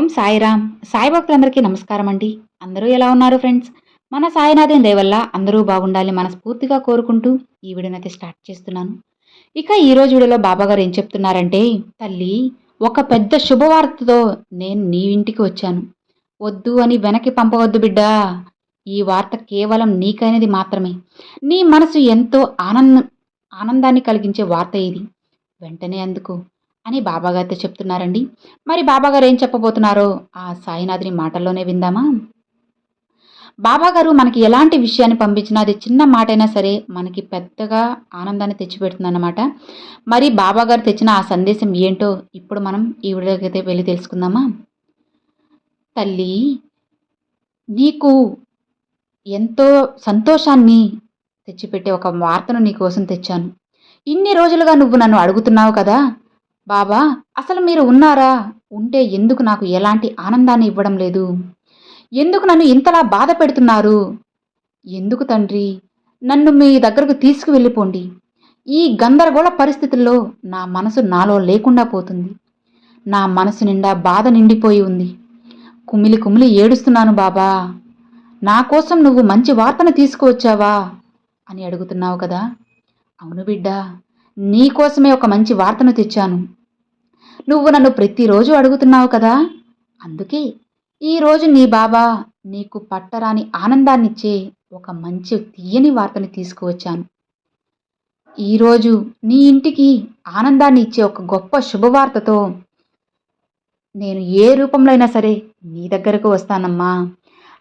ఓం సాయిరామ్. సాయి భక్తులందరికీ నమస్కారం అండి. అందరూ ఎలా ఉన్నారు ఫ్రెండ్స్? మన సాయినాథం దయవల్ల అందరూ బాగుండాలి మనస్ఫూర్తిగా కోరుకుంటూ ఈ వీడియోనైతే స్టార్ట్ చేస్తున్నాను. ఇక ఈ రోజు వీడియోలో బాబాగారు ఏం చెప్తున్నారంటే తల్లి ఒక పెద్ద శుభవార్తతో నేను నీ ఇంటికి వచ్చాను. వద్దు అని వెనక్కి పంపవద్దు బిడ్డా. ఈ వార్త కేవలం నీకైనది మాత్రమే. నీ మనసు ఎంతో ఆనందం ఆనందాన్ని కలిగించే వార్త ఇది. వెంటనే అందుకు. అని బాబాగారితో చెప్తున్నారండి. మరి బాబాగారు ఏం చెప్పబోతున్నారో ఆ సాయినాథుని మాటల్లోనే విందామా? బాబాగారు మనకి ఎలాంటి విషయాన్ని పంపించినా అది చిన్న మాట అయినా సరే మనకి పెద్దగా ఆనందాన్ని తెచ్చిపెడుతుందన్నమాట. మరి బాబాగారు తెచ్చిన ఆ సందేశం ఏంటో ఇప్పుడు మనం ఈ వీడియోకి వెళ్ళి తెలుసుకుందామా? తల్లి నీకు ఎంతో సంతోషాన్ని తెచ్చిపెట్టే ఒక వార్తను నీకోసం తెచ్చాను. ఇన్ని రోజులుగా నువ్వు నన్ను అడుగుతున్నావు కదా బాబా అసలు మీరు ఉన్నారా? ఉంటే ఎందుకు నాకు ఎలాంటి ఆనందాన్ని ఇవ్వడం లేదు? ఎందుకు నన్ను ఇంతలా బాధ పెడుతున్నారు? ఎందుకు తండ్రి? నన్ను మీ దగ్గరకు తీసుకువెళ్ళిపోండి. ఈ గందరగోళ పరిస్థితుల్లో నా మనసు నాలో లేకుండా పోతుంది. నా మనసు నిండా బాధ నిండిపోయి ఉంది. కుమిలి కుమిలి ఏడుస్తున్నాను బాబా. నా కోసం నువ్వు మంచి వార్తను తీసుకువచ్చావా? అని అడుగుతున్నావు కదా. అవును బిడ్డా నీ కోసమే ఒక మంచి వార్తను తెచ్చాను. నువ్వు నన్ను ప్రతిరోజు అడుగుతున్నావు కదా? అందుకే ఈరోజు నీ బాబా నీకు పట్టరాని ఆనందాన్నిచ్చే ఒక మంచి తీయని వార్తని తీసుకువచ్చాను. ఈరోజు నీ ఇంటికి ఆనందాన్ని ఇచ్చే ఒక గొప్ప శుభవార్తతో నేను ఏ రూపంలో అయినా సరే నీ దగ్గరకు వస్తానమ్మా.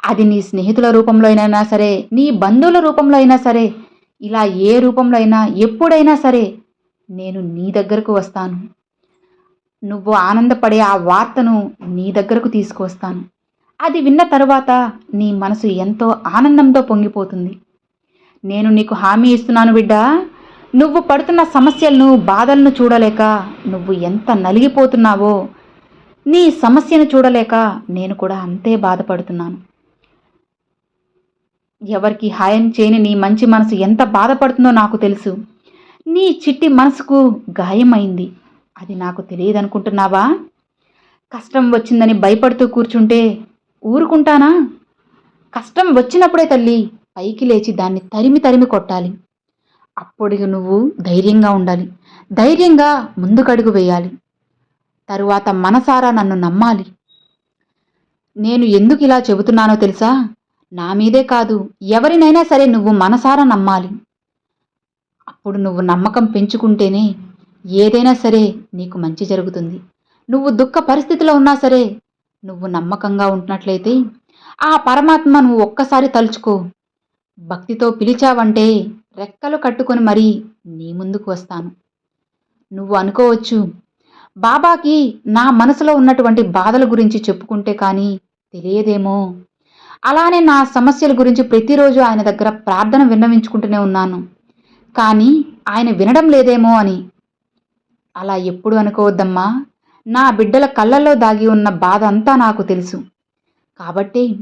అది నీ స్నేహితుల రూపంలో అయినా సరే నీ బంధువుల రూపంలో అయినా సరే ఇలా ఏ రూపంలో అయినా ఎప్పుడైనా సరే నేను నీ దగ్గరకు వస్తాను. నువ్వు ఆనందపడే ఆ వార్తను నీ దగ్గరకు తీసుకువస్తాను. అది విన్న తరువాత నీ మనసు ఎంతో ఆనందంతో పొంగిపోతుంది. నేను నీకు హామీ ఇస్తున్నాను బిడ్డా. నువ్వు పడుతున్న సమస్యలను బాధలను చూడలేక నువ్వు ఎంత నలిగిపోతున్నావో నీ సమస్యను చూడలేక నేను కూడా అంతే బాధపడుతున్నాను. ఎవరికి హాయం చేయని నీ మంచి మనసు ఎంత బాధపడుతుందో నాకు తెలుసు. నీ చిట్టి మనసుకు గాయమైంది. అది నాకు తెలియదనుకుంటున్నావా? కష్టం వచ్చిందని భయపడుతూ కూర్చుంటే ఊరుకుంటానా? కష్టం వచ్చినప్పుడే తల్లి పైకి లేచి దాన్ని తరిమి తరిమి కొట్టాలి. అప్పుడు నువ్వు ధైర్యంగా ఉండాలి. ధైర్యంగా ముందుకడుగు వేయాలి. తరువాత మనసారా నన్ను నమ్మాలి. నేను ఎందుకు ఇలా చెబుతున్నానో తెలుసా? నా మీదే కాదు ఎవరినైనా సరే నువ్వు మనసారా నమ్మాలి. అప్పుడు నువ్వు నమ్మకం పెంచుకుంటేనే ఏదైనా సరే నీకు మంచి జరుగుతుంది. నువ్వు దుఃఖ పరిస్థితిలో ఉన్నా సరే నువ్వు నమ్మకంగా ఉంటున్నట్లయితే ఆ పరమాత్మ నువ్వు ఒక్కసారి తలుచుకో. భక్తితో పిలిచావంటే రెక్కలు కట్టుకొని మరీ నీ ముందుకు వస్తాను. నువ్వు అనుకోవచ్చు బాబాకి నా మనసులో ఉన్నటువంటి బాధల గురించి చెప్పుకుంటే కానీ తెలియదేమో. అలానే నా సమస్యల గురించి ప్రతిరోజు ఆయన దగ్గర ప్రార్థన విన్నవించుకుంటూనే ఉన్నాను. కానీ ఆయన వినడం లేదేమో అని. అలా ఎప్పుడు అనుకోవద్దమ్మా. నా బిడ్డల కళ్ళల్లో దాగి ఉన్న బాధ అంతా నాకు తెలుసు. కాబట్టి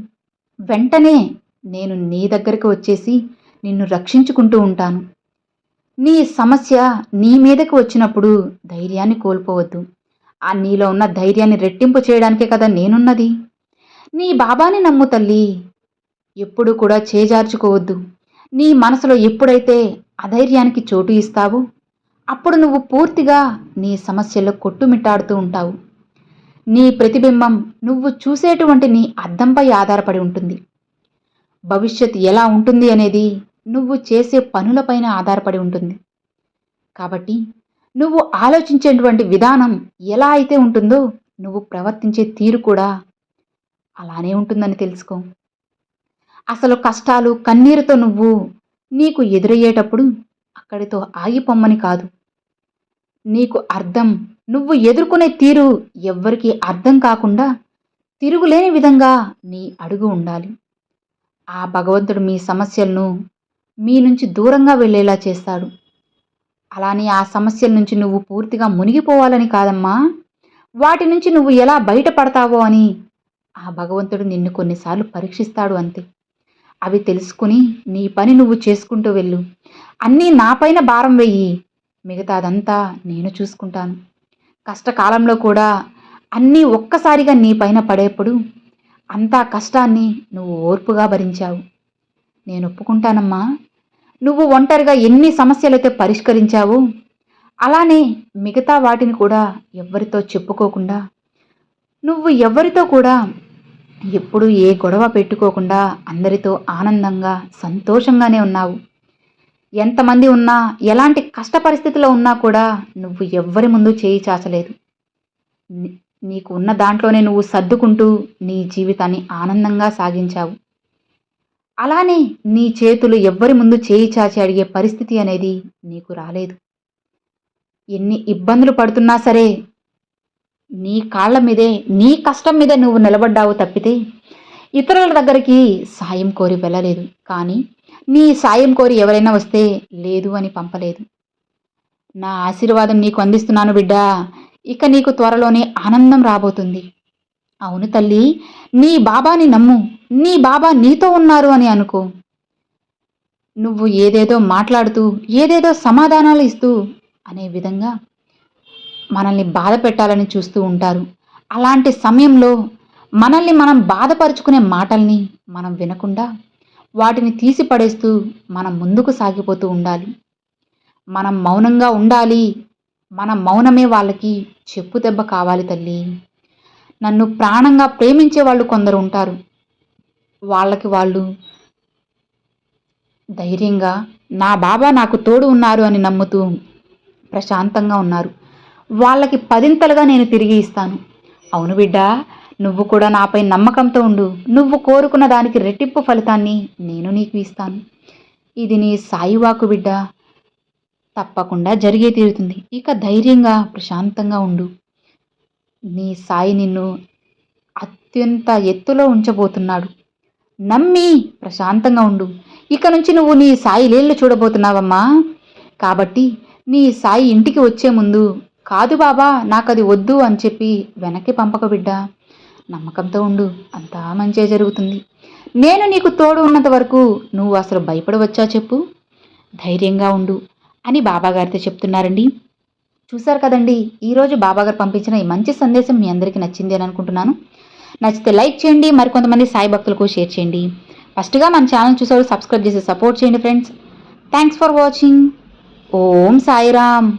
వెంటనే నేను నీ దగ్గరికి వచ్చేసి నిన్ను రక్షించుకుంటూ ఉంటాను. నీ సమస్య నీ మీదకి వచ్చినప్పుడు ధైర్యాన్ని కోల్పోవద్దు. ఆ నీలో ఉన్న ధైర్యాన్ని రెట్టింపు చేయడానికే కదా నేనున్నది. నీ బాబాని నమ్ము తల్లి. ఎప్పుడు కూడా చేజార్చుకోవద్దు. నీ మనసులో ఎప్పుడైతే అధైర్యానికి చోటు ఇస్తావు. అప్పుడు నువ్వు పూర్తిగా నీ సమస్యలో కొట్టుమిట్టాడుతూ ఉంటావు. నీ ప్రతిబింబం నువ్వు చూసేటువంటి నీ అద్దంపై ఆధారపడి ఉంటుంది. భవిష్యత్ ఎలా ఉంటుంది అనేది నువ్వు చేసే పనులపైన ఆధారపడి ఉంటుంది. కాబట్టి నువ్వు ఆలోచించేటువంటి విధానం ఎలా అయితే ఉంటుందో నువ్వు ప్రవర్తించే తీరు కూడా అలానే ఉంటుందని తెలుసుకో. అసలు కష్టాలు కన్నీరుతో నువ్వు నీకు ఎదురయ్యేటప్పుడు అక్కడితో ఆగిపోమ్మని కాదు. నీకు అర్థం నువ్వు ఎదుర్కొనే తీరు ఎవ్వరికీ అర్థం కాకుండా తిరుగులేని విధంగా నీ అడుగు ఉండాలి. ఆ భగవంతుడు మీ సమస్యలను మీ నుంచి దూరంగా వెళ్ళేలా చేస్తాడు. అలానే ఆ సమస్యల నుంచి నువ్వు పూర్తిగా మునిగిపోవాలని కాదమ్మా. వాటి నుంచి నువ్వు ఎలా బయటపడతావో అని ఆ భగవంతుడు నిన్ను కొన్నిసార్లు పరీక్షిస్తాడు అంతే. అవి తెలుసుకుని నీ పని నువ్వు చేసుకుంటూ వెళ్ళు. అన్నీ నాపైన భారం వెయ్యి మిగతాదంతా నేను చూసుకుంటాను. కష్టకాలంలో కూడా అన్నీ ఒక్కసారిగా నీ పైన పడేప్పుడు అంతా కష్టాన్ని నువ్వు ఓర్పుగా భరించావు. నేను ఒప్పుకుంటానమ్మా. నువ్వు ఒంటరిగా ఎన్ని సమస్యలైతే పరిష్కరించావు అలానే మిగతా వాటిని కూడా ఎవ్వరితో చెప్పుకోకుండా నువ్వు ఎవరితో కూడా ఎప్పుడు ఏ గొడవ పెట్టుకోకుండా అందరితో ఆనందంగా సంతోషంగానే ఉన్నావు. ఎంతమంది ఉన్నా ఎలాంటి కష్ట పరిస్థితిలో ఉన్నా కూడా నువ్వు ఎవ్వరి ముందు చేయి చాచలేదు. నీకు ఉన్న దాంట్లోనే నువ్వు సర్దుకుంటూ నీ జీవితాన్ని ఆనందంగా సాగించావు. అలానే నీ చేతులు ఎవ్వరి ముందు చేయి చాచి అడిగే పరిస్థితి అనేది నీకు రాలేదు. ఎన్ని ఇబ్బందులు పడుతున్నా సరే నీ కాళ్ళ మీదే నీ కష్టం మీదే నువ్వు నిలబడ్డావు తప్పితే ఇతరుల దగ్గరికి సాయం కోరి వెళ్ళలేదు. కానీ నీ సాయం కోరి ఎవరైనా వస్తే లేదు అని పంపలేదు. నా ఆశీర్వాదం నీకు అందిస్తున్నాను బిడ్డా. ఇక నీకు త్వరలోనే ఆనందం రాబోతుంది. అవును తల్లి నీ బాబాని నమ్ము. నీ బాబా నీతో ఉన్నారు అని అనుకో. నువ్వు ఏదేదో మాట్లాడుతూ ఏదేదో సమాధానాలు ఇస్తూ అనే విధంగా మనల్ని బాధ పెట్టాలని చూస్తూ ఉంటారు. అలాంటి సమయంలో మనల్ని మనం బాధపరుచుకునే మాటల్ని మనం వినకుండా వాటిని తీసి పడేస్తూ మనం ముందుకు సాగిపోతూ ఉండాలి. మనం మౌనంగా ఉండాలి. మన మౌనమే వాళ్ళకి చెప్పు దెబ్బ కావాలి తల్లి. నన్ను ప్రాణంగా ప్రేమించే వాళ్ళు కొందరు ఉంటారు. వాళ్ళకి వాళ్ళు ధైర్యంగా నా బాబా నాకు తోడు ఉన్నారు అని నమ్ముతూ ప్రశాంతంగా ఉన్నారు. వాళ్ళకి పదింతలుగా నేను తిరిగి ఇస్తాను. అవును బిడ్డా నువ్వు కూడా నాపై నమ్మకంతో ఉండు. నువ్వు కోరుకున్న దానికి రెట్టింపు ఫలితాన్ని నేను నీకు ఇస్తాను. ఇది నీ సాయివాకు బిడ్డ. తప్పకుండా జరిగే తీరుతుంది. ఇక ధైర్యంగా ప్రశాంతంగా ఉండు. నీ సాయి నిన్ను అత్యంత ఎత్తులో ఉంచబోతున్నాడు. నమ్మి ప్రశాంతంగా ఉండు. ఇక నుంచి నువ్వు నీ సాయి లేళ్ళు చూడబోతున్నావమ్మా. కాబట్టి నీ సాయి ఇంటికి వచ్చే ముందు కాదు బాబా నాకు అది వద్దు అని చెప్పి వెనక్కి పంపక బిడ్డ. నమ్మకంతో ఉండు అంతా మంచే జరుగుతుంది. నేను నీకు తోడు ఉన్నంత వరకు నువ్వు అసలు భయపడవచ్చా చెప్పు? ధైర్యంగా ఉండు అని బాబాగారితో చెప్తున్నారండి. చూశారు కదండి ఈరోజు బాబాగారు పంపించిన ఈ మంచి సందేశం మీ అందరికీ నచ్చింది అని అనుకుంటున్నాను. నచ్చితే లైక్ చేయండి మరికొంతమంది సాయి భక్తులకు షేర్ చేయండి. ఫస్ట్గా మన ఛానల్ చూసేవాళ్ళు సబ్స్క్రైబ్ చేసి సపోర్ట్ చేయండి friends. Thanks for watching Om Sairam.